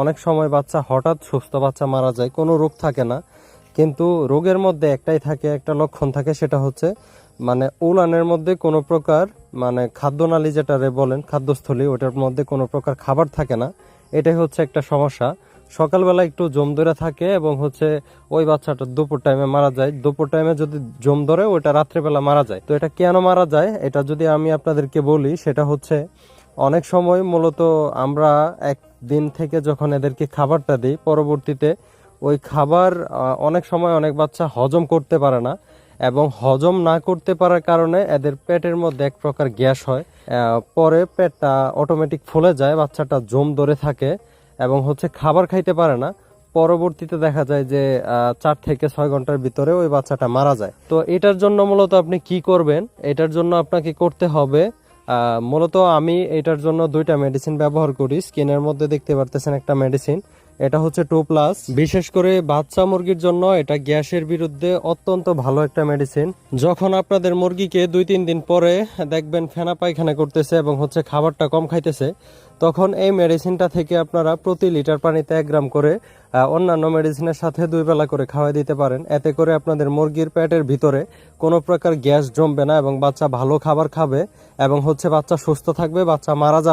অনেক সময় বাচ্চা হঠাৎ সুস্থ বাচ্চা মারা যায়, কোনো রোগ থাকে না। কিন্তু রোগের মধ্যে একটাই থাকে, একটা লক্ষণ থাকে, সেটা হচ্ছে মানে উলানের মধ্যে কোনো প্রকার মানে খাদ্যনালী যেটারে বলেন, খাদ্যস্থলী, ওটার মধ্যে কোনো প্রকার খাবার থাকে না। এটাই হচ্ছে একটা সমস্যা। সকালবেলা একটু জম ধরে থাকে এবং হচ্ছে ওই বাচ্চাটা দুপুর টাইমে মারা যায়। দুপুর টাইমে যদি জম ধরে, ওইটা রাত্রেবেলা মারা যায়। তো এটা কেন মারা যায়? এটা যদি আমি আপনাদেরকে বলি, সেটা হচ্ছে অনেক সময় মূলত আমরা একদিন থেকে যখন এদেরকে খাবারটা দিই, পরবর্তীতে ওই খাবার অনেক সময় অনেক বাচ্চা হজম করতে পারে না এবং হজম না করতে পারার কারণে এদের পেটের মধ্যে এক প্রকার গ্যাস হয়। পরে পেটটা অটোমেটিক ফুলে যায়, বাচ্চাটা জম ধরে থাকে এবং হচ্ছে খাবার খাইতে পারে না। পরবর্তীতে দেখা যায় যে চার থেকে ছয় ঘণ্টার ভিতরে ওই বাচ্চাটা মারা যায়। তো এটার জন্য মূলত আপনি কি করবেন? এটার জন্য আপনাকে করতে হবে মূলত আমি এটার জন্য দুইটা মেডিসিন ব্যবহার করি। স্কিনের মধ্যে দেখতে পারতেছেন একটা মেডিসিন এটা হচ্ছে টু প্লাস। বিশেষ করে বাচ্চা মুরগির জন্য এটা গ্যাসের বিরুদ্ধে অত্যন্ত ভালো একটা মেডিসিন যখন আপনাদের মুরগিকে দুই তিন দিন পরে দেখবেন ফেনা পায়খানা করতেছে এবং হচ্ছে খাবারটা কম খাইতেছে, তখন এই মেডিসিনটা থেকে আপনারা প্রতি লিটার পানিতে এক গ্রাম করে অন্যান্য মেডিসিনের সাথে দুই বেলা করে খাওয়াই দিতে পারেন। এতে করে আপনাদের মুরগির পেটের ভিতরে কোনো প্রকার গ্যাস জমবে না এবং বাচ্চা ভালো খাবার খাবে। এবং হচ্ছে বাচ্চা সুস্থ থাকবে বাচ্চা মারা যাবে।